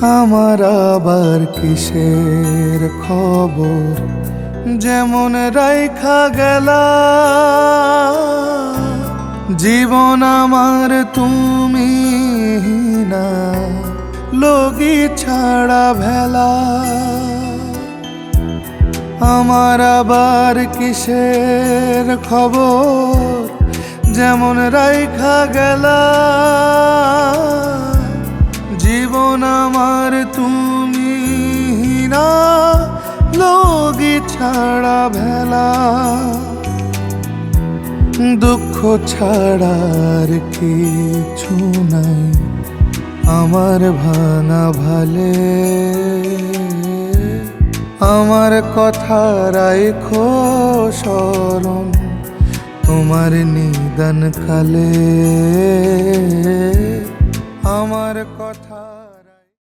আমার আবার কিসের খবর? যেমন রাইখা গেলা, জীবন আমার তুমি না লগি ছাড়া ভেলা। আমার আবার কিসের খবর? যেমন রাইখা গেলা ছাড়া ভেলা, দুঃখ ছাড়ার কিছু নাই আমার ভাঙা ভালে। আমার কথা রাইখো স্মরণ তোমার নিদান কালে। আমার কথা